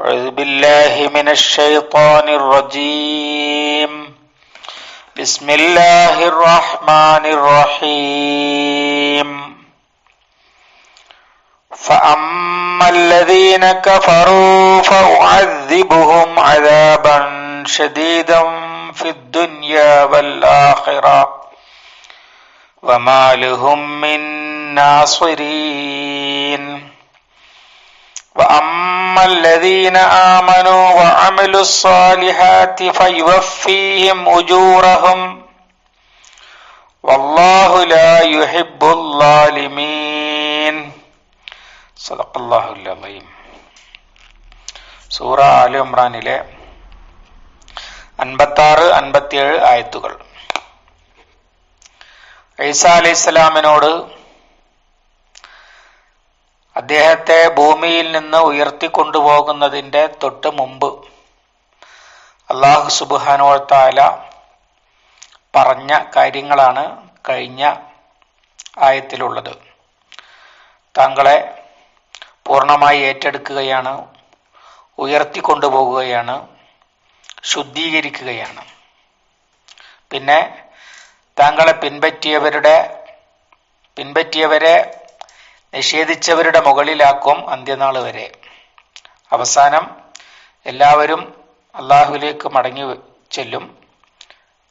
أعوذ بالله من الشيطان الرجيم. بسم الله الرحمن الرحيم. فأما الذين كفروا فأعذبهم عذابا شديدا في الدنيا والآخرة. وما لهم من ناصرين. وأما الذين آمنوا وعملوا الصالحات فيوفيهم أجورهم والله لا يحب الظالمين صدق الله العظيم സൂറ ആലി ഇമ്രാനിലെ അൻപത്താറ് അൻപത്തിയേഴ് ആയത്തുകൾ ഈസ അലൈഹി സ്വലാമിനോട് അദ്ദേഹത്തെ ഭൂമിയിൽ നിന്ന് ഉയർത്തിക്കൊണ്ടുപോകുന്നതിന്റെ തൊട്ട് മുമ്പ് അള്ളാഹു സുബാനോത്താല പറഞ്ഞ കാര്യങ്ങളാണ് കഴിഞ്ഞ ആയത്തിലുള്ളത്. താങ്കളെ പൂർണമായി ഏറ്റെടുക്കുകയാണ് ഉയർത്തിക്കൊണ്ടുപോകുകയാണ് ശുദ്ധീകരിക്കുകയാണ്. പിന്നെ താങ്കളെ പിൻപറ്റിയവരുടെ പിൻപറ്റിയവരെ നിഷേധിച്ചവരുടെ മുകളിലാക്കും അന്ത്യനാൾ വരെ. അവസാനം എല്ലാവരും അള്ളാഹുലേക്ക് മടങ്ങി ചെല്ലും.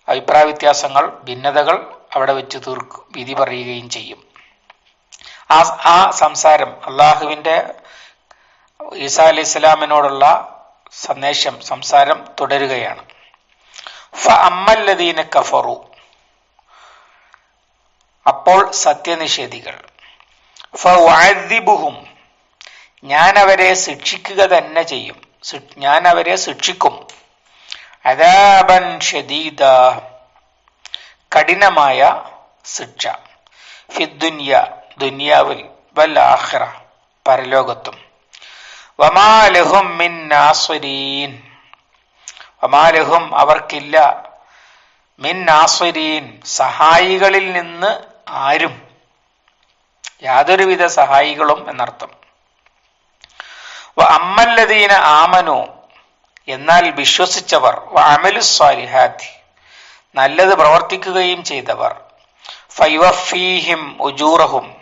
അഭിപ്രായ വ്യത്യാസങ്ങൾ ഭിന്നതകൾ അവിടെ വെച്ച് തീർക്കും വിധി പറയുകയും ചെയ്യും. ആ ആ സംസാരം അള്ളാഹുവിന്റെ ഈസാ അലി ഇസ്ലാമിനോടുള്ള സന്ദേശം സംസാരം തുടരുകയാണ്. അമ്മല്ലദീന കഫറു. അപ്പോൾ സത്യനിഷേധികൾ. ഫഅദിബുഹും ഞാൻ അവരെ ശിക്ഷിക്കുക തന്നെ ചെയ്യും. ഞാൻ അവരെ ശിക്ഷിക്കും. അദാബൻ ഷദീദ. കഠിനമായ ശിക്ഷ. ഫിദ്ദുനിയ ദുനിയാവിൽ വൽ ആഖിറ. പരലോകത്തും. വമാലഹും മിൻ നാസ്വരീൻ. വമാലഹും അവർക്കില്ല. മിൻ നാസ്വരീൻ. സഹായികളിൽ നിന്ന് ആരും യാതൊരുവിധ സഹായികളും എന്നർത്ഥം. അമ്മല്ലദീന ആമനു എന്നാൽ വിശ്വസിച്ചവർ അമലു സ്വാലിഹാത്തി നല്ലത് പ്രവർത്തിക്കുകയും ചെയ്തവർ ഫൈവഫീഹിം ഉജൂറഹും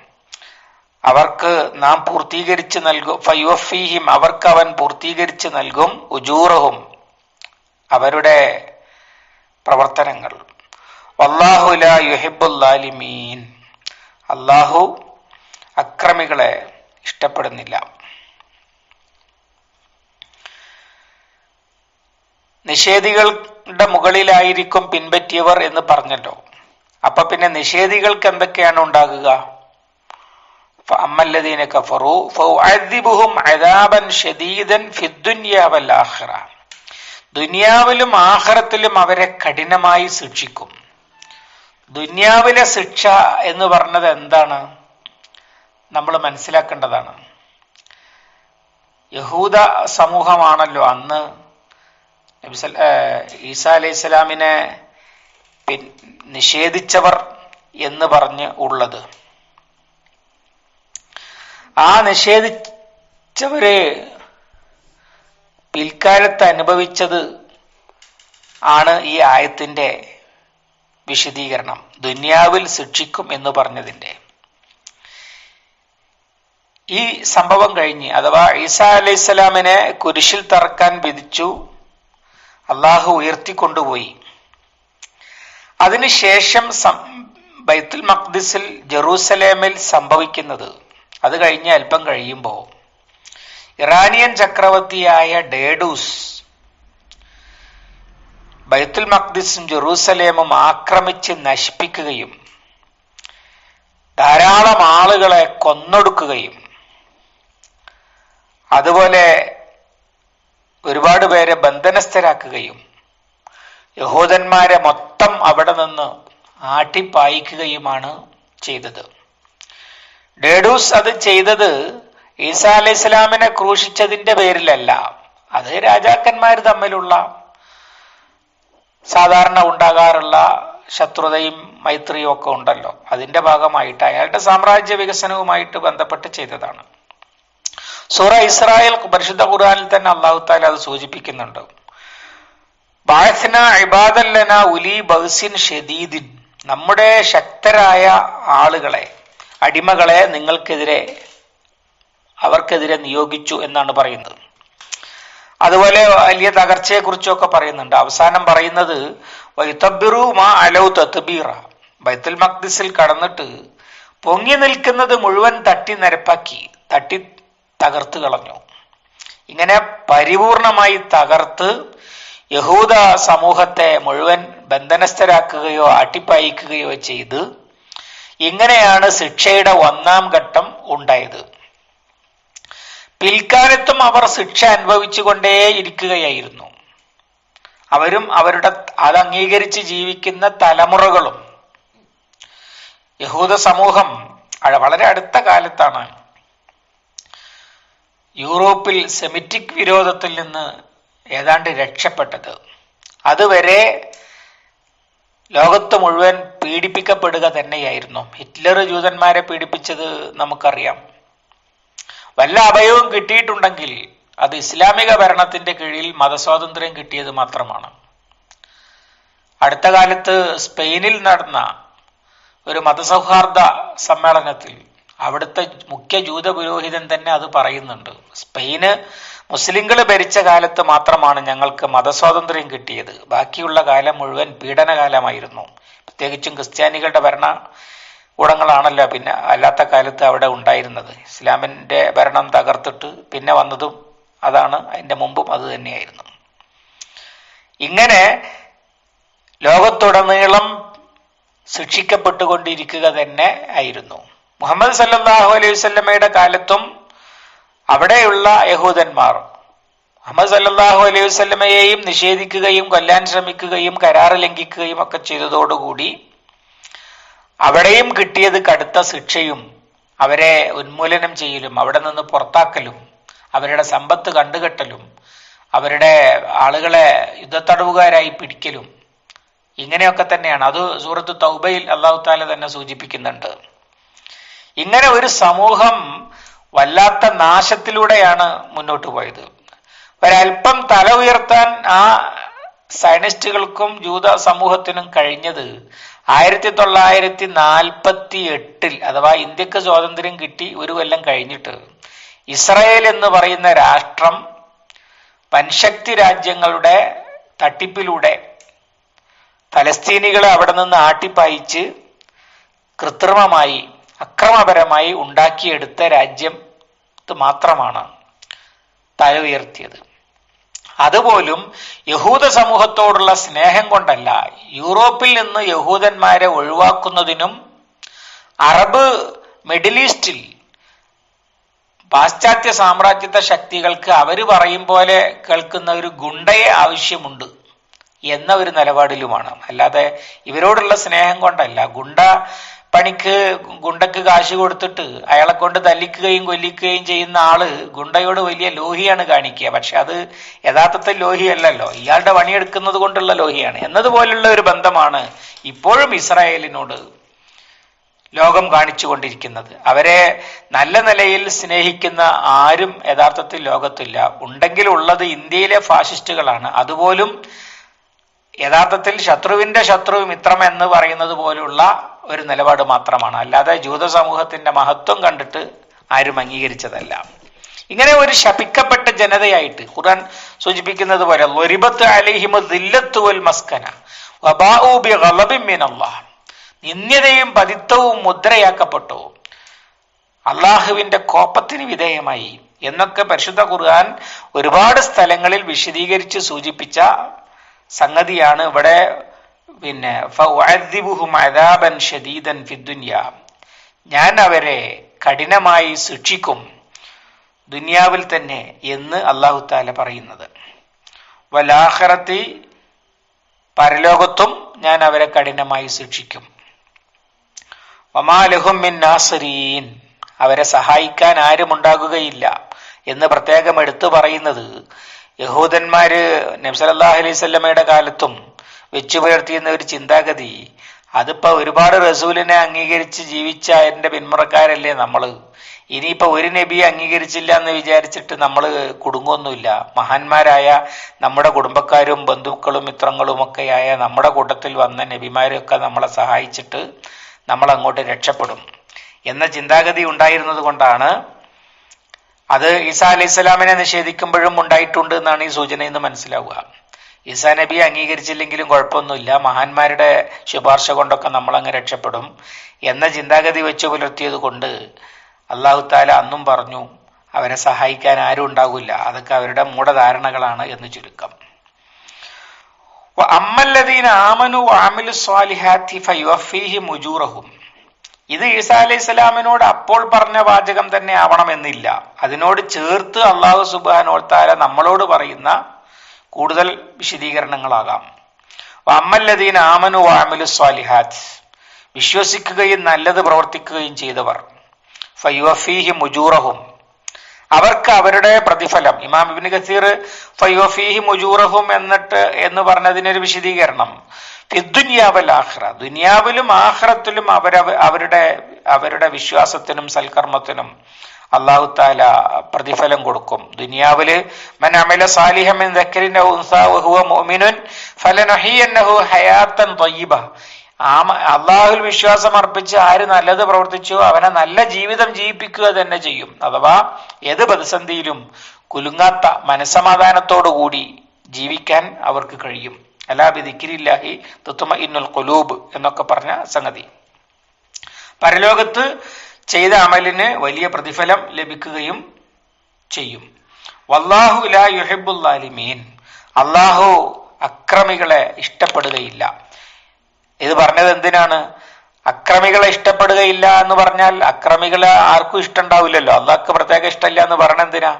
അവർക്ക് നാം പൂർത്തീകരിച്ച് നൽകും ഫൈവഫീഹിം അവർക്ക് അവൻ പൂർത്തീകരിച്ച് നൽകും ഉജൂറഹും അവരുടെ പ്രവർത്തനങ്ങൾ. വല്ലാഹുല യുഹിബുല്ലാലിമീൻ അള്ളാഹു അക്രമികളെ ഇഷ്ടപ്പെടുന്നില്ല. നിഷേധികളുടെ മുകളിലായിരിക്കും പിൻപറ്റിയവർ എന്ന് പറഞ്ഞല്ലോ. അപ്പൊ പിന്നെ നിഷേധികൾക്ക് എന്തൊക്കെയാണ് ഉണ്ടാകുക? അമ്മല്ലദീന കഫറു. അദാബൻ ഷദീദൻ ആഖിറ. ദുനിയാവിലും ആഹ്റത്തിലും അവരെ കഠിനമായി ശിക്ഷിക്കും. ദുന്യാവിലെ ശിക്ഷ എന്ന് പറഞ്ഞത് എന്താണ്? നമ്മൾ മനസ്സിലാക്കേണ്ടതാണ്. യഹൂദ സമൂഹമാണല്ലോ അന്ന് ഈസ അലൈഹി സ്വലാമിനെ നിഷേധിച്ചവർ എന്ന് പറഞ്ഞ് ഉള്ളത്. ആ നിഷേധിച്ചവരെ പിൽക്കാലത്ത് അനുഭവിച്ചത് ആണ് ഈ ആയത്തിന്റെ വിശദീകരണം. ദുന്യാവിൽ ശിക്ഷിക്കും എന്ന് പറഞ്ഞതിന്റെ. ഈ സംഭവം കഴിഞ്ഞ് അഥവാ ഈസ അലൈഹി സ്വലാമിനെ കുരിശിൽ തറക്കാൻ വിധിച്ചു അള്ളാഹു ഉയർത്തിക്കൊണ്ടുപോയി. അതിനുശേഷം ബൈത്തുൽ മഖ്ദിസിൽ ജെറൂസലേമിൽ സംഭവിക്കുന്നത്. അത് കഴിഞ്ഞ് അല്പം കഴിയുമ്പോൾ ഇറാനിയൻ ചക്രവർത്തിയായ ഡേഡൂസ് ബൈത്തുൽ മഖ്ദിസും ജെറൂസലേമും ആക്രമിച്ച് നശിപ്പിക്കുകയും ധാരാളം ആളുകളെ കൊന്നൊടുക്കുകയും അതുപോലെ ഒരുപാട് പേരെ ബന്ധനസ്ഥരാക്കുകയും യഹൂദന്മാരെ മൊത്തം അവിടെ നിന്ന് ആട്ടിപ്പായിക്കുകയുമാണ് ചെയ്തത്. ഡേഡൂസ് അത് ചെയ്തത് ഈസാ അലൈഹി ഇസ്ലാമിനെ ക്രൂശിച്ചതിന്റെ പേരിലല്ല. അത് രാജാക്കന്മാർ തമ്മിലുള്ള സാധാരണ ഉണ്ടാകാറുള്ള ശത്രുതയും മൈത്രിയും ഒക്കെ ഉണ്ടല്ലോ. അതിന്റെ ഭാഗമായിട്ട് അയാളുടെ സാമ്രാജ്യ വികസനവുമായിട്ട് ബന്ധപ്പെട്ട് ചെയ്തതാണ്. സൂറ ഇസ്രായേൽ പരിശുദ്ധ ഖുർആാനിൽ തന്നെ അള്ളാഹു താല അത് സൂചിപ്പിക്കുന്നുണ്ട്. ഉലി നമ്മുടെ ശക്തരായ ആളുകളെ അടിമകളെ നിങ്ങൾക്കെതിരെ അവർക്കെതിരെ നിയോഗിച്ചു എന്നാണ് പറയുന്നത്. അതുപോലെ വലിയ തകർച്ചയെക്കുറിച്ചൊക്കെ പറയുന്നുണ്ട്. അവസാനം പറയുന്നത് വൈത്തബിറു മാ ബൈത്തുൽ മക്ദിസിൽ കടന്നിട്ട് പൊങ്ങി നിൽക്കുന്നത് മുഴുവൻ തട്ടി നിരപ്പാക്കി തട്ടി തകർത്ത് കളഞ്ഞു. ഇങ്ങനെ പരിപൂർണമായി തകർത്ത് യഹൂദ സമൂഹത്തെ മുഴുവൻ ബന്ധനസ്ഥരാക്കുകയോ അട്ടിപ്പായിക്കുകയോ ചെയ്ത് ഇങ്ങനെയാണ് ശിക്ഷയുടെ ഒന്നാം ഘട്ടം ഉണ്ടായത്. പിൽക്കാലത്തും അവർ ശിക്ഷ അനുഭവിച്ചുകൊണ്ടേ ഇരിക്കുകയായിരുന്നു അവരും അവരുടെ അത് അംഗീകരിച്ച് ജീവിക്കുന്ന തലമുറകളും യഹൂദ സമൂഹം വളരെ അടുത്ത കാലത്താണ്. യൂറോപ്പിൽ സെമിറ്റിക് വിരോധത്തിൽ നിന്ന് ഏതാണ്ട് രക്ഷപ്പെട്ടത്. അതുവരെ ലോകത്ത് മുഴുവൻ പീഡിപ്പിക്കപ്പെടുക തന്നെയായിരുന്നു. ഹിറ്റ്ലർ ജൂതന്മാരെ പീഡിപ്പിച്ചത് നമുക്കറിയാം. വല്ല അഭയവും കിട്ടിയിട്ടുണ്ടെങ്കിൽ അത് ഇസ്ലാമിക ഭരണത്തിന്റെ കീഴിൽ മതസ്വാതന്ത്ര്യം കിട്ടിയത് മാത്രമാണ്. അടുത്ത കാലത്ത് സ്പെയിനിൽ നടന്ന ഒരു മതസൗഹാർദ്ദ സമ്മേളനത്തിൽ അവിടുത്തെ മുഖ്യ ജൂത പുരോഹിതൻ തന്നെ അത് പറയുന്നുണ്ട്. സ്പെയിന് മുസ്ലിങ്ങൾ ഭരിച്ച കാലത്ത് മാത്രമാണ് ഞങ്ങൾക്ക് മതസ്വാതന്ത്ര്യം കിട്ടിയത്. ബാക്കിയുള്ള കാലം മുഴുവൻ പീഡനകാലമായിരുന്നു. പ്രത്യേകിച്ചും ക്രിസ്ത്യാനികളുടെ ഭരണ കൂടങ്ങളാണല്ലോ പിന്നെ അല്ലാത്ത കാലത്ത് അവിടെ ഉണ്ടായിരുന്നത്. ഇസ്ലാമിന്റെ ഭരണം തകർത്തിട്ട് പിന്നെ വന്നതും അതാണ് അതിന്റെ മുമ്പും അത് തന്നെയായിരുന്നു. ഇങ്ങനെ ലോകത്തുടനീളം ശിക്ഷിക്കപ്പെട്ടുകൊണ്ടിരിക്കുക തന്നെ ആയിരുന്നു. മുഹമ്മദ് സല്ലാഹു അലൈഹി വസല്ലമയുടെ കാലത്തും അവിടെയുള്ള യഹൂദന്മാർ മുഹമ്മദ് സല്ലാഹു അലൈഹി സ്വല്ലമ്മയെയും നിഷേധിക്കുകയും കൊല്ലാൻ ശ്രമിക്കുകയും കരാറ് ലംഘിക്കുകയും ഒക്കെ ചെയ്തതോടുകൂടി അവിടെയും കിട്ടിയത് കടുത്ത ശിക്ഷയും അവരെ ഉന്മൂലനം ചെയ്യലും അവിടെ നിന്ന് പുറത്താക്കലും അവരുടെ സമ്പത്ത് കണ്ടുകെട്ടലും അവരുടെ ആളുകളെ യുദ്ധത്തടവുകാരായി പിടിക്കലും ഇങ്ങനെയൊക്കെ തന്നെയാണ്. അത് സൂറത്ത് തൗബയിൽ അള്ളാഹു താല തന്നെ സൂചിപ്പിക്കുന്നുണ്ട്. ഇങ്ങനെ ഒരു സമൂഹം വല്ലാത്ത നാശത്തിലൂടെയാണ് മുന്നോട്ട് പോയത്. ഒരൽപ്പം തല ഉയർത്താൻ ആ സയനിസ്റ്റുകൾക്കും ജൂത സമൂഹത്തിനും കഴിഞ്ഞത് ആയിരത്തി തൊള്ളായിരത്തി നാൽപ്പത്തി എട്ടിൽ അഥവാ ഇന്ത്യയ്ക്ക് സ്വാതന്ത്ര്യം കിട്ടി ഒരു കൊല്ലം കഴിഞ്ഞിട്ട്. ഇസ്രയേൽ എന്ന് പറയുന്ന രാഷ്ട്രം വൻശക്തി രാജ്യങ്ങളുടെ തട്ടിപ്പിലൂടെ ഫലസ്തീനികളെ അവിടെ നിന്ന് ആട്ടിപ്പായിച്ച് കൃത്രിമമായി അക്രമപരമായി ഉണ്ടാക്കിയെടുത്ത രാജ്യം മാത്രമാണ് തല ഉയർത്തിയത്. അതുപോലും യഹൂദ സമൂഹത്തോടുള്ള സ്നേഹം കൊണ്ടല്ല യൂറോപ്പിൽ നിന്ന് യഹൂദന്മാരെ ഒഴിവാക്കുന്നതിനും അറബ് മിഡിൽ ഈസ്റ്റിൽ പാശ്ചാത്യ സാമ്രാജ്യത്വ ശക്തികൾക്ക് അവർ പറയും പോലെ കേൾക്കുന്ന ഒരു ഗുണ്ടയെ ആവശ്യമുണ്ട് എന്ന ഒരു നിലപാടിലുമാണ്. അല്ലാതെ ഇവരോടുള്ള സ്നേഹം കൊണ്ടല്ല. ഗുണ്ട പണിക്ക് ഗുണ്ടക്ക് കാശ് കൊടുത്തിട്ട് അയാളെ കൊണ്ട് തല്ലിക്കുകയും കൊല്ലിക്കുകയും ചെയ്യുന്ന ആൾ ഗുണ്ടയോട് വലിയ ലോഹിയാണ് കാണിക്കുക. പക്ഷെ അത് യഥാർത്ഥത്തിൽ ലോഹിയല്ലല്ലോ. ഇയാളുടെ പണിയെടുക്കുന്നത് കൊണ്ടുള്ള ലോഹിയാണ്. എന്നതുപോലുള്ള ഒരു ബന്ധമാണ് ഇപ്പോഴും ഇസ്രായേലിനോട് ലോകം കാണിച്ചു കൊണ്ടിരിക്കുന്നത്. അവരെ നല്ല നിലയിൽ സ്നേഹിക്കുന്ന ആരും യഥാർത്ഥത്തിൽ ലോകത്തില്ല. ഉണ്ടെങ്കിൽ ഉള്ളത് ഇന്ത്യയിലെ ഫാസിസ്റ്റുകളാണ്. അതുപോലും യഥാർത്ഥത്തിൽ ശത്രുവിന്റെ ശത്രു മിത്രം എന്ന് പറയുന്നത് പോലുള്ള ഒരു നിലപാട് മാത്രമാണ്. അല്ലാതെ ജൂത സമൂഹത്തിന്റെ മഹത്വം കണ്ടിട്ട് ആരും അംഗീകരിച്ചതല്ല. ഇങ്ങനെ ഒരു ശപിക്കപ്പെട്ട ജനതയായിട്ട് ഖുർആൻ സൂചിപ്പിക്കുന്നത് പോലെ നിന്ദ്യതയും പതിത്തവും മുദ്രയാക്കപ്പെട്ടു. അള്ളാഹുവിന്റെ കോപ്പത്തിന് വിധേയമായി എന്നൊക്കെ പരിശുദ്ധ ഖുർആൻ ഒരുപാട് സ്ഥലങ്ങളിൽ വിശദീകരിച്ച് സൂചിപ്പിച്ച സംഗതിയാണ് ഇവിടെ പിന്നെ ഷദീദൻ ഞാൻ അവരെ കഠിനമായി ശിക്ഷിക്കും ദുനിയാവിൽ തന്നെ എന്ന് അള്ളാഹു താല പറയുന്നത്. വലാഹറത്തി പരലോകത്തും ഞാൻ അവരെ കഠിനമായി ശിക്ഷിക്കും. വമാലഹുമിൻ അവരെ സഹായിക്കാൻ ആരുമുണ്ടാകുകയില്ല എന്ന് പ്രത്യേകം എടുത്തു പറയുന്നത് യഹൂദന്മാര് നബ്സലല്ലാഹു അലൈഹി സ്വല്ലമയുടെ കാലത്തും വെച്ചു പുലർത്തിയുന്ന ഒരു ചിന്താഗതി അതിപ്പോ ഒരുപാട് റസൂലിനെ അംഗീകരിച്ച് ജീവിച്ച അതിന്റെ പിന്മുറക്കാരല്ലേ നമ്മൾ? ഇനിയിപ്പോ ഒരു നബിയെ അംഗീകരിച്ചില്ല എന്ന് വിചാരിച്ചിട്ട് നമ്മൾ കുടുങ്ങൊന്നുമില്ല. മഹാന്മാരായ നമ്മുടെ കുടുംബക്കാരും ബന്ധുക്കളും മിത്രങ്ങളും ആയ നമ്മുടെ കൂട്ടത്തിൽ വന്ന നബിമാരൊക്കെ നമ്മളെ സഹായിച്ചിട്ട് നമ്മൾ അങ്ങോട്ട് രക്ഷപ്പെടും. എന്ന ചിന്താഗതി ഉണ്ടായിരുന്നത് കൊണ്ടാണ് അത് ഈസാ അലൈഹി സ്വലാമിനെ നിഷേധിക്കുമ്പോഴും ഉണ്ടായിട്ടുണ്ട് എന്നാണ് ഈ സൂചന എന്ന് മനസ്സിലാവുക. ഈസാ നബി അംഗീകരിച്ചില്ലെങ്കിലും കുഴപ്പമൊന്നുമില്ല. മഹാന്മാരുടെ ശുപാർശ കൊണ്ടൊക്കെ നമ്മൾ അങ്ങ് രക്ഷപ്പെടും. എന്ന ചിന്താഗതി വെച്ച് പുലർത്തിയത് കൊണ്ട് അള്ളാഹു താല അന്നും പറഞ്ഞു അവരെ സഹായിക്കാൻ ആരും ഉണ്ടാകില്ല അതൊക്കെ അവരുടെ മൂഢധാരണകളാണ് എന്ന് ചുരുക്കം. അമ്മല്ലതീൻ ആമനു ആമിലു സ്വാലിഹാത്തി ഫയുഫീഹി മുജൂറഹും. ഇത് ഈസാ അലൈഹി സ്വലാമിനോട് അപ്പോൾ പറഞ്ഞ വാചകം തന്നെ ആവണമെന്നില്ല. അതിനോട് ചേർത്ത് അള്ളാഹു സുബാനോത്താല നമ്മളോട് പറയുന്ന കൂടുതൽ വിശദീകരണങ്ങളാകാം. അമ്മല്ലദീൻ ആമനു വാമലു സ്വാലിഹാത്ത്. വിശ്വസിക്കുകയും നല്ലത് പ്രവർത്തിക്കുകയും ചെയ്തവർ. ഫയുഫീഹി മുജൂറഹും. അവർക്ക് അവരുടെ പ്രതിഫലം. ഇമാം ഇബിൻ കസീർ ഫയുഫീഹി മുജൂറഹും എന്നിട്ട് എന്ന് പറഞ്ഞതിനൊരു വിശദീകരണം. ഫിദ്ദുനിയാവൽ ആഹ്റ ദുനിയാവിലും ആഹ്റത്തിലും അവര അവരുടെ അവരുടെ വിശ്വാസത്തിനും സൽക്കർമ്മത്തിനും അള്ളാഹു താല പ്രതിഫലം കൊടുക്കും. ദുനിയാവിൽ മൻ അമല സാലിഹമിൻ ഹയാത്തൻ ത്വയ്യിബ ആ അള്ളാഹുൽ വിശ്വാസം അർപ്പിച്ച് ആര് നല്ലത് പ്രവർത്തിച്ചോ അവനെ നല്ല ജീവിതം ജീവിപ്പിക്കുക തന്നെ ചെയ്യും. അഥവാ ഏത് പ്രതിസന്ധിയിലും കുലുങ്ങാത്ത മനസമാധാനത്തോടുകൂടി ജീവിക്കാൻ അവർക്ക് കഴിയും. അലാ ബിദിക്കിരില്ലാഹി തുത്തുമ ഇന്നുൽ കൊലൂബ് എന്നൊക്കെ പറഞ്ഞ സംഗതി. പരലോകത്ത് ചെയ്ത അമലിന് വലിയ പ്രതിഫലം ലഭിക്കുകയും ചെയ്യും. വല്ലാഹു ലാ യുഹിബുല്ലാലിമീൻ അള്ളാഹു അക്രമികളെ ഇഷ്ടപ്പെടുകയില്ല. ഇത് പറഞ്ഞത് എന്തിനാണ്? അക്രമികളെ ഇഷ്ടപ്പെടുകയില്ല എന്ന് പറഞ്ഞാൽ അക്രമികളെ ആർക്കും ഇഷ്ടമുണ്ടാവില്ലല്ലോ അള്ളാഹ്ക്ക് പ്രത്യേക ഇഷ്ടമില്ല എന്ന് പറഞ്ഞ എന്തിനാ?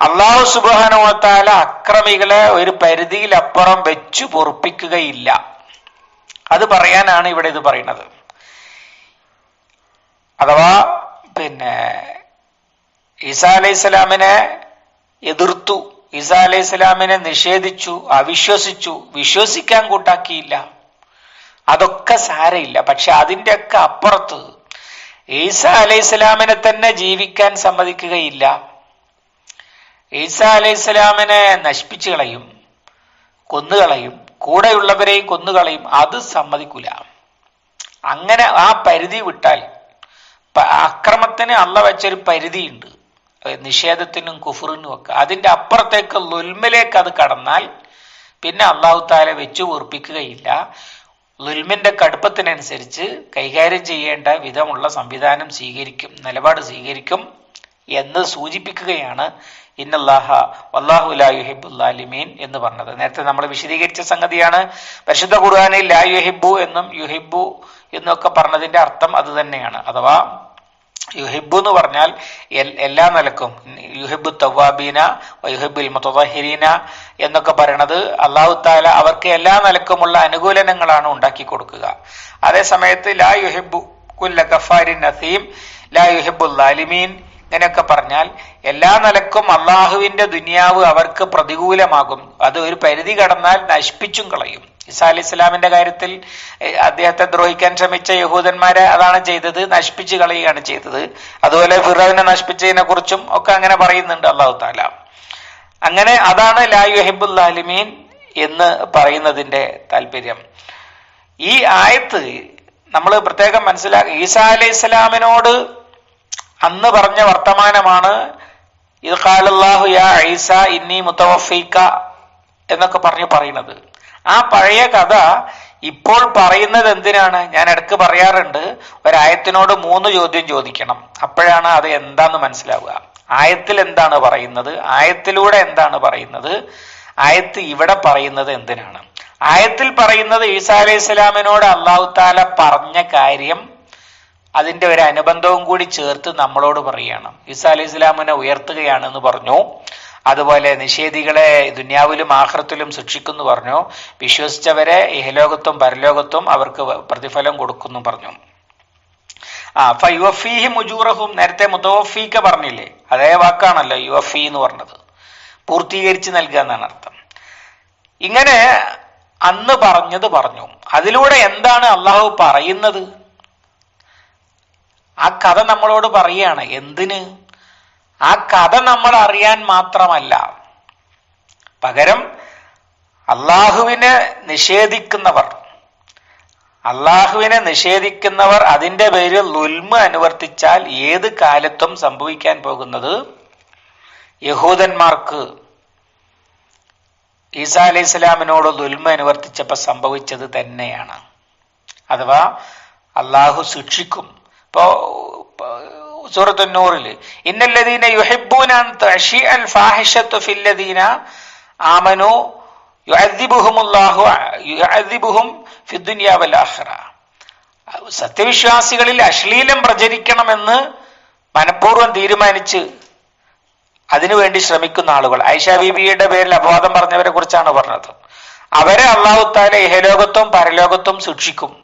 അള്ളാഹു സുബാനുവത്താല അക്രമികളെ ഒരു പരിധിയിലപ്പുറം വെച്ചു പൊറുപ്പിക്കുകയില്ല. അത് പറയാനാണ് ഇവിടെ ഇത് പറയുന്നത്. അഥവാ പിന്നെ ഈസാ അലൈഹി സ്വലാമിനെ എതിർത്തു ഈസാ അലൈഹി സ്വലാമിനെ നിഷേധിച്ചു അവിശ്വസിച്ചു വിശ്വസിക്കാൻ കൂട്ടാക്കിയില്ല. അതൊക്കെ സാരയില്ല. പക്ഷെ അതിന്റെയൊക്കെ അപ്പുറത്ത് ഈസ അലൈഹി സ്വലാമിനെ തന്നെ ജീവിക്കാൻ സമ്മതിക്കുകയില്ല. ഈസാ അലൈഹി സ്വലാമിനെ നശിപ്പിച്ചു കളയും കൊന്നുകളയും കൂടെയുള്ളവരെയും കൊന്നുകളയും അത് സമ്മതിക്കൂല. അങ്ങനെ ആ പരിധി വിട്ടാൽ അക്രമത്തിന് അള്ള വെച്ചൊരു പരിധിയുണ്ട്. നിഷേധത്തിനും കുഫറിനും ഒക്കെ. അതിന്റെ അപ്പുറത്തേക്ക് ലുൽമിലേക്ക് അത് കടന്നാൽ പിന്നെ അള്ളാഹു താല വെച്ചു ഉറപ്പിക്കുകയില്ല. ലുൽമിന്റെ കടുപ്പത്തിനനുസരിച്ച് കൈകാര്യം ചെയ്യേണ്ട വിധമുള്ള സംവിധാനം സ്വീകരിക്കും നിലപാട് സ്വീകരിക്കും. എന്ന് സൂചിപ്പിക്കുകയാണ് ഇന്നല്ലാഹ വല്ലാഹു ലാ യുഹിബുല്ലാലിമീൻ എന്ന് പറഞ്ഞത്. നേരത്തെ നമ്മൾ വിശദീകരിച്ച സംഗതിയാണ്. പരിശുദ്ധ ഖുർആാനിൽ ലാ യുഹിബു എന്നും യുഹിബു എന്നൊക്കെ പറഞ്ഞതിന്റെ അർത്ഥം അത് തന്നെയാണ്. അഥവാ യുഹിബു എന്ന് പറഞ്ഞാൽ എല്ലാ നിലക്കും. യുഹിബു തവാബീന യുഹിബുൽ മുത്തഹിരീന എന്നൊക്കെ പറയണത് അള്ളാഹു താല അവർക്ക് എല്ലാ നിലക്കുമുള്ള അനുകൂലനങ്ങളാണ് ഉണ്ടാക്കി കൊടുക്കുക. അതേസമയത്ത് ലാ യുഹിബു കുല്ല ഗഫാരിൻ നസീം ലാ യുഹിബുൽ ലാലിമീൻ ഇങ്ങനെയൊക്കെ പറഞ്ഞാൽ എല്ലാ നിലക്കും അള്ളാഹുവിന്റെ ദുനിയാവ് അവർക്ക് പ്രതികൂലമാകും. അത് ഒരു പരിധി കടന്നാൽ നശിപ്പിച്ചും കളയും. ഇസാ അലി ഇസ്ലാമിന്റെ കാര്യത്തിൽ അദ്ദേഹത്തെ ദ്രോഹിക്കാൻ ശ്രമിച്ച യഹൂദന്മാരെ അതാണ് ചെയ്തത് നശിപ്പിച്ച് കളയുകയാണ് ചെയ്തത്. അതുപോലെ ഫിറോവിനെ നശിപ്പിച്ചതിനെ കുറിച്ചും ഒക്കെ അങ്ങനെ പറയുന്നുണ്ട് അള്ളാഹു താല അങ്ങനെ അതാണ് ലായു യുഹിബുല്ലാലിമീൻ എന്ന് പറയുന്നതിന്റെ താല്പര്യം ഈ ആയത്ത് നമ്മൾ പ്രത്യേകം മനസ്സിലാക്കി ഈസാ അലൈഹി ഇസ്ലാമിനോട് അന്ന് പറഞ്ഞ വർത്തമാനമാണ് യാ ഇന്നി മുത്തവഫീക്ക എന്നൊക്കെ പറഞ്ഞു പറയുന്നത്. ആ പഴയ കഥ ഇപ്പോൾ പറയുന്നത് എന്തിനാണ്? ഞാൻ ഇടയ്ക്ക് പറയാറുണ്ട് ഒരായത്തിനോട് മൂന്ന് ചോദ്യം ചോദിക്കണം. അപ്പോഴാണ് അത് എന്താന്ന് മനസ്സിലാവുക. ആയത്തിൽ എന്താണ് പറയുന്നത്? ആയത്തിലൂടെ എന്താണ് പറയുന്നത്? ആയത്ത് ഇവിടെ പറയുന്നത് എന്തിനാണ്? ആയത്തിൽ പറയുന്നത് ഈസാ അലൈഹി സ്വലാമിനോട് അള്ളാഹു താല പറഞ്ഞ കാര്യം അതിന്റെ ഒരു അനുബന്ധവും കൂടി ചേർത്ത് നമ്മളോട് പറയുകയാണ് ഈസാ അലൈഹി ഇസ്ലാമിനെ ഉയർത്തുകയാണെന്ന് പറഞ്ഞു. അതുപോലെ നിഷേധികളെ ദുന്യാവിലും ആഹ്റത്തിലും ശിക്ഷിക്കുന്നു പറഞ്ഞു. വിശ്വസിച്ചവരെ ഇഹലോകത്തും പരലോകത്തും അവർക്ക് പ്രതിഫലം കൊടുക്കുന്നു പറഞ്ഞു. ആ അപ്പൊ യുവഫീഹി മുജൂറഹും നേരത്തെ മുതവഫീക്ക പറഞ്ഞില്ലേ? അതേ വാക്കാണല്ലോ യുവഫി എന്ന് പറഞ്ഞത്. പൂർത്തീകരിച്ച് നൽകുക എന്നാണ് അർത്ഥം. ഇങ്ങനെ അന്ന് പറഞ്ഞത് പറഞ്ഞു. അതിലൂടെ എന്താണ് അള്ളാഹു പറയുന്നത്? ആ കഥ നമ്മളോട് പറയാണ് എന്തിന്? ആ കഥ നമ്മൾ അറിയാൻ മാത്രമല്ല. പകരം അള്ളാഹുവിനെ നിഷേധിക്കുന്നവർ അള്ളാഹുവിനെ നിഷേധിക്കുന്നവർ അതിന്റെ പേരിൽ ലുൽമ അനുവർത്തിച്ചാൽ ഏത് കാലത്തും സംഭവിക്കാൻ പോകുന്നത് യഹൂദന്മാർക്ക്. ഈസാ അലൈഹി ഇസ്ലാമിനോട് ദുൽമ അനുവർത്തിച്ചപ്പോൾ സംഭവിച്ചത് തന്നെയാണ്. അഥവാ അള്ളാഹു ശിക്ഷിക്കും. ഇന്നല്ലദീന യുഅദ്ദിബുഹും സത്യവിശ്വാസികളിൽ അശ്ലീലം പ്രചരിക്കണമെന്ന് മനഃപൂർവം തീരുമാനിച്ച് അതിനുവേണ്ടി ശ്രമിക്കുന്ന ആളുകൾ. ഐഷ ബിബിയുടെ പേരിൽ അപവാദം പറഞ്ഞവരെ കുറിച്ചാണ് പറഞ്ഞത്. അവരെ അള്ളാഹുത്താലെ ഇഹലോകത്തും പരലോകത്തും ശിക്ഷിക്കും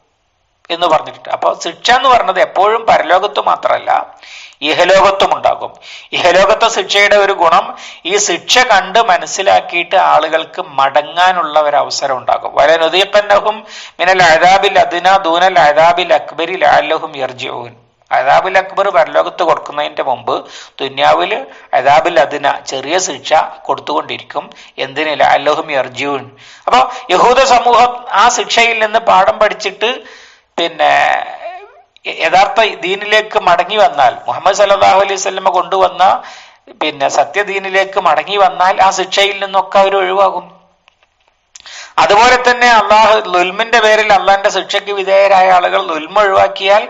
എന്ന് പറഞ്ഞിട്ടുണ്ട്. അപ്പൊ ശിക്ഷ എന്ന് പറഞ്ഞത് എപ്പോഴും പരലോകത്ത് മാത്രമല്ല ഇഹലോകത്തും ഉണ്ടാകും ഇഹലോകത്തെ ശിക്ഷയുടെ ഒരു ഗുണം ഈ ശിക്ഷ കണ്ട് മനസ്സിലാക്കിയിട്ട് ആളുകൾക്ക് മടങ്ങാനുള്ള ഒരു അവസരം ഉണ്ടാകും. വല നുദീഖന്നഹും മിനൽ അഴാബിൽ അദിന ദൂനൽ അഴാബിൽ അക്ബരി ലാലഹും യർജിഊൻ. അദാബിൽ അക്ബർ പരലോകത്ത് കൊടുക്കുന്നതിന്റെ മുമ്പ് ദുന്യാവിൽ അദാബിൽ അതിന ചെറിയ ശിക്ഷ കൊടുത്തുകൊണ്ടിരിക്കും. എന്തിനില്ല അല്ലഹും യർജീവൻ അപ്പൊ യഹൂദ സമൂഹം ആ ശിക്ഷയിൽ നിന്ന് പാഠം പഠിച്ചിട്ട് പിന്നെ യഥാർത്ഥ ദീനിലേക്ക് മടങ്ങി വന്നാൽ മുഹമ്മദ് സല്ലാഹു അലൈഹി സ്വലമ കൊണ്ടുവന്ന പിന്നെ സത്യദീനിലേക്ക് മടങ്ങി വന്നാൽ ആ ശിക്ഷയിൽ നിന്നൊക്കെ അവർ ഒഴിവാകും. അതുപോലെ തന്നെ അള്ളാഹു ലുൽമിന്റെ പേരിൽ അള്ളാഹിന്റെ ശിക്ഷയ്ക്ക് വിധേയരായ ആളുകൾ ലുൽമ ഒഴിവാക്കിയാൽ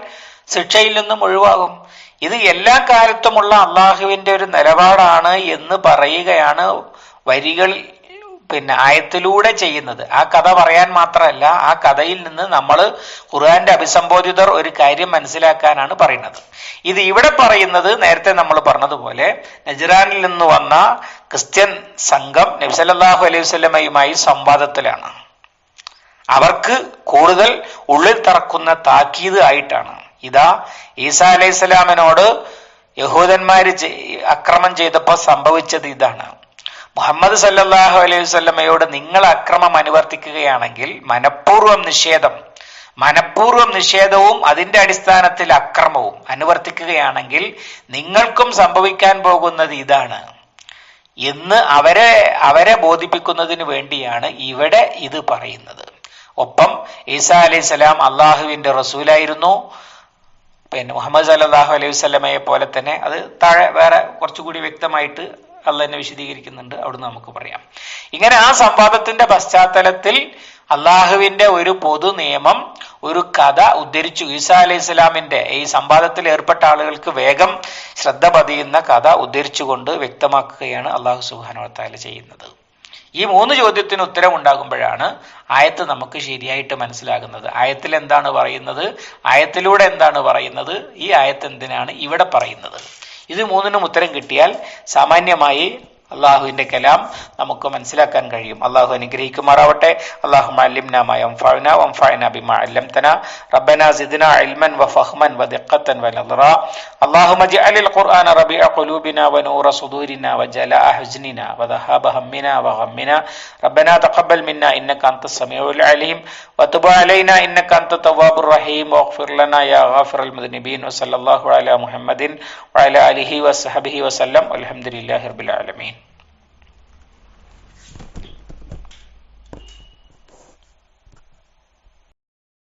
ശിക്ഷയിൽ നിന്നും ഒഴിവാകും. ഇത് എല്ലാ കാലത്തുമുള്ള അള്ളാഹുവിന്റെ ഒരു നിലപാടാണ് എന്ന് പറയുകയാണ് വരികൾ പിന്നെ ആയത്തിലൂടെ ചെയ്യുന്നത്. ആ കഥ പറയാൻ മാത്രമല്ല ആ കഥയിൽ നിന്ന് നമ്മൾ ഖുർആന്റെ അഭിസംബോധിതർ ഒരു കാര്യം മനസ്സിലാക്കാനാണ് പറയുന്നത്. ഇത് ഇവിടെ പറയുന്നത് നേരത്തെ നമ്മൾ പറഞ്ഞതുപോലെ നജറാനിൽ നിന്ന് വന്ന ക്രിസ്ത്യൻ സംഘം നബ്സല്ലാഹു അലൈഹി വസ്ലമയുമായി സംവാദത്തിലാണ്. അവർക്ക് കൂടുതൽ ഉള്ളിൽ തറക്കുന്ന താക്കീത് ആയിട്ടാണ്. ഇതാ ഈസാ അലൈഹി സ്വലാമിനോട് യഹൂദന്മാര് അക്രമം ചെയ്തപ്പോൾ സംഭവിച്ചത് ഇതാണ്. മുഹമ്മദ് സല്ലാഹു അലൈഹി സ്വല്ലമ്മയോട് നിങ്ങൾ അക്രമം അനുവർത്തിക്കുകയാണെങ്കിൽ മനഃപൂർവം നിഷേധം. മനഃപൂർവം നിഷേധവും അതിന്റെ അടിസ്ഥാനത്തിൽ അക്രമവും അനുവർത്തിക്കുകയാണെങ്കിൽ നിങ്ങൾക്കും സംഭവിക്കാൻ പോകുന്നത് ഇതാണ്. എന്ന് അവരെ അവരെ ബോധിപ്പിക്കുന്നതിന് വേണ്ടിയാണ് ഇവിടെ ഇത് പറയുന്നത്. ഒപ്പം ഈസാ അലൈഹി സ്വലാം അള്ളാഹുവിന്റെ റസൂലായിരുന്നു. പിന്നെ മുഹമ്മദ് സല്ലാഹു അലൈഹി സ്വലമയെ പോലെ തന്നെ അത് താഴെ വേറെ കുറച്ചുകൂടി വ്യക്തമായിട്ട് അള്ള തന്നെ വിശദീകരിക്കുന്നുണ്ട്. അവിടുന്ന് നമുക്ക് പറയാം. ഇങ്ങനെ ആ സംവാദത്തിന്റെ പശ്ചാത്തലത്തിൽ അള്ളാഹുവിന്റെ ഒരു പൊതു നിയമം ഒരു കഥ ഉദ്ധരിച്ചു. ഈസാ അലൈഹി ഇസ്ലാമിന്റെ ഈ സംവാദത്തിൽ ഏർപ്പെട്ട ആളുകൾക്ക് വേഗം ശ്രദ്ധ പതിയുന്ന കഥ ഉദ്ധരിച്ചുകൊണ്ട് വ്യക്തമാക്കുകയാണ് അള്ളാഹു സുഹാനോത്താല ചെയ്യുന്നത്. ഈ മൂന്ന് ചോദ്യത്തിന് ഉത്തരം ഉണ്ടാകുമ്പോഴാണ് ആയത്ത് നമുക്ക് ശരിയായിട്ട് മനസ്സിലാകുന്നത്. ആയത്തിൽ എന്താണ് പറയുന്നത്? ആയത്തിലൂടെ എന്താണ് പറയുന്നത്? ഈ ആയത്ത് എന്തിനാണ് ഇവിടെ പറയുന്നത്? ഇത് മൂന്നിനും ഉത്തരം കിട്ടിയാൽ സാമാന്യമായി അള്ളാഹുവിന്റെ കലാം നമുക്ക് മനസ്സിലാക്കാൻ കഴിയും അള്ളാഹു അനുഗ്രഹിക്കുമാറാവട്ടെ അള്ളാഹു ربنا زدنا علما وفهما ودقة ونظرا اللهم اجعل القرآن ربيع قلوبنا ونور صدورنا وجلاء حزننا وذهاب همنا وغمنا ربنا تقبل منا إنك أنت السميع العليم وتب علينا إنك أنت التواب الرحيم واغفر لنا يا غافر المذنبين وصلى الله على محمد وعلى آله وصحبه وسلم والحمد لله رب العالمين